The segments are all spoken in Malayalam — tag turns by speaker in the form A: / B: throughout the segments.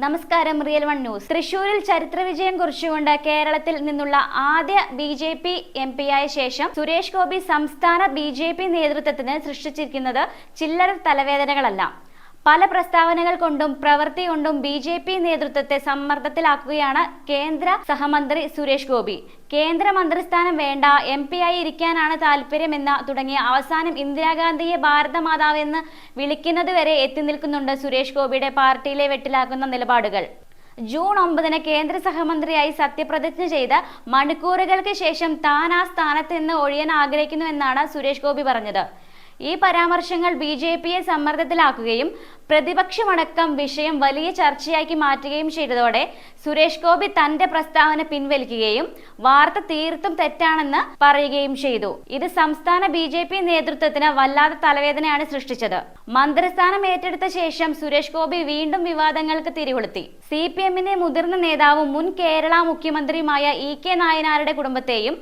A: നമസ്കാരം റിയൽ വൺ ന്യൂസ്. തൃശൂരിൽ ചരിത്ര വിജയം കുറിച്ചുകൊണ്ട് കേരളത്തിൽ നിന്നുള്ള ആദ്യ ബി ജെ പി എം പിയായ ശേഷം സുരേഷ് ഗോപി സംസ്ഥാന ബി ജെ പി നേതൃത്വത്തിന് സൃഷ്ടിച്ചിരിക്കുന്നത് ചില്ലറ തലവേദനകളല്ല. പല പ്രസ്താവനകൾ കൊണ്ടും പ്രവൃത്തി കൊണ്ടും ബി ജെ പി നേതൃത്വത്തെ സമ്മർദ്ദത്തിലാക്കുകയാണ് കേന്ദ്ര സഹമന്ത്രി സുരേഷ് ഗോപി. കേന്ദ്ര മന്ത്രിസ്ഥാനം വേണ്ട എം പി ആയി ഇരിക്കാനാണ് താല്പര്യമെന്ന തുടങ്ങിയ അവസാനം ഇന്ദിരാഗാന്ധിയെ ഭാരതമാതാവെന്ന് വിളിക്കുന്നത് വരെ എത്തി നിൽക്കുന്നുണ്ട് സുരേഷ് ഗോപിയുടെ പാർട്ടിയിലെ വെട്ടിലാക്കുന്ന നിലപാടുകൾ. ജൂൺ ഒമ്പതിന് കേന്ദ്ര സഹമന്ത്രിയായി സത്യപ്രതിജ്ഞ ചെയ്ത് മണിക്കൂറുകൾക്ക് ശേഷം താൻ ആ സ്ഥാനത്ത് നിന്ന് ഒഴിയാൻ ആഗ്രഹിക്കുന്നുവെന്നാണ് സുരേഷ് ഗോപി പറഞ്ഞത്. ഈ പരാമർശങ്ങൾ ബി ജെ പിയെ സമ്മർദ്ദത്തിലാക്കുകയും പ്രതിപക്ഷമടക്കം വിഷയം വലിയ ചർച്ചയാക്കി മാറ്റുകയും ചെയ്തതോടെ സുരേഷ് ഗോപി തന്റെ പ്രസ്താവന പിൻവലിക്കുകയും വാർത്ത തീർത്തും തെറ്റാണെന്ന് പറയുകയും ചെയ്തു. ഇത് സംസ്ഥാന ബി ജെ പി നേതൃത്വത്തിന് വല്ലാത്ത തലവേദനയാണ് സൃഷ്ടിച്ചത്. മന്ത്രിസ്ഥാനം ഏറ്റെടുത്ത ശേഷം സുരേഷ് ഗോപി വീണ്ടും വിവാദങ്ങൾക്ക് തിരികൊളുത്തി. സി പി എമ്മിന്റെ മുതിർന്ന നേതാവും മുൻ കേരള മുഖ്യമന്ത്രിയുമായ ഇ കെ നായനാരുടെ കുടുംബത്തെയും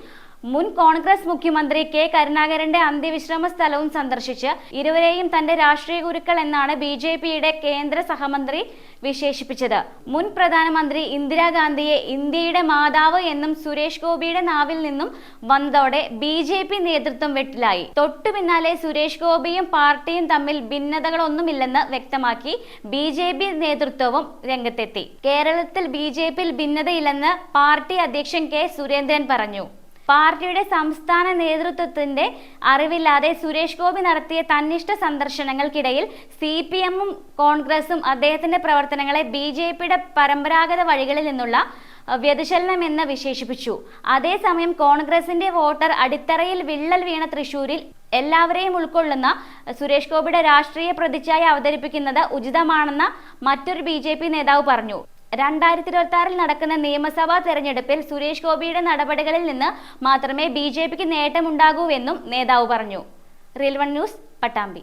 A: മുൻ കോൺഗ്രസ് മുഖ്യമന്ത്രി കെ കരുണാകരന്റെ അന്ത്യവിശ്രമ സ്ഥലവും സന്ദർശിച്ച് ഇരുവരെയും തന്റെ രാഷ്ട്രീയ ഗുരുക്കൾ എന്നാണ് ബി ജെ പിയുടെ കേന്ദ്ര സഹമന്ത്രി വിശേഷിപ്പിച്ചത്. മുൻ പ്രധാനമന്ത്രി ഇന്ദിരാഗാന്ധിയെ ഇന്ത്യയുടെ മാതാവ് എന്നും സുരേഷ് ഗോപിയുടെ നാവിൽ നിന്നും വന്നതോടെ ബി ജെ പി നേതൃത്വം വെട്ടിലായി. തൊട്ടു പിന്നാലെ സുരേഷ് ഗോപിയും പാർട്ടിയും തമ്മിൽ ഭിന്നതകളൊന്നുമില്ലെന്ന് വ്യക്തമാക്കി ബി ജെ പി നേതൃത്വവും രംഗത്തെത്തി. കേരളത്തിൽ ബി ജെ പിയിൽ ഭിന്നതയില്ലെന്ന് പാർട്ടി അധ്യക്ഷൻ കെ സുരേന്ദ്രൻ പറഞ്ഞു. പാർട്ടിയുടെ സംസ്ഥാന നേതൃത്വത്തിന്റെ അറിവില്ലാതെ സുരേഷ് ഗോപി നടത്തിയ തന്നിഷ്ട സന്ദർശനങ്ങൾക്കിടയിൽ സി പി എമ്മും കോൺഗ്രസും അദ്ദേഹത്തിന്റെ പ്രവർത്തനങ്ങളെ ബി ജെ പിയുടെ പരമ്പരാഗത വഴികളിൽ നിന്നുള്ള വ്യതിചലനമെന്ന് വിശേഷിപ്പിച്ചു. അതേസമയം കോൺഗ്രസിന്റെ വോട്ടർ അടിത്തറയിൽ വിള്ളൽ വീണ തൃശൂരിൽ എല്ലാവരെയും ഉൾക്കൊള്ളുന്ന സുരേഷ് ഗോപിയുടെ രാഷ്ട്രീയ പ്രതിച്ഛായ അവതരിപ്പിക്കുന്നത് ഉചിതമാണെന്ന് മറ്റൊരു ബി നേതാവ് പറഞ്ഞു. രണ്ടായിരത്തി ഇരുപത്തി ആറിൽ നടക്കുന്ന നിയമസഭാ തെരഞ്ഞെടുപ്പിൽ സുരേഷ് ഗോപിയുടെ നടപടികളിൽ നിന്ന് മാത്രമേ ബി ജെ പിക്ക് നേട്ടമുണ്ടാകൂവെന്നും നേതാവ് പറഞ്ഞു. റെയിൽവൺ ന്യൂസ് പട്ടാമ്പി.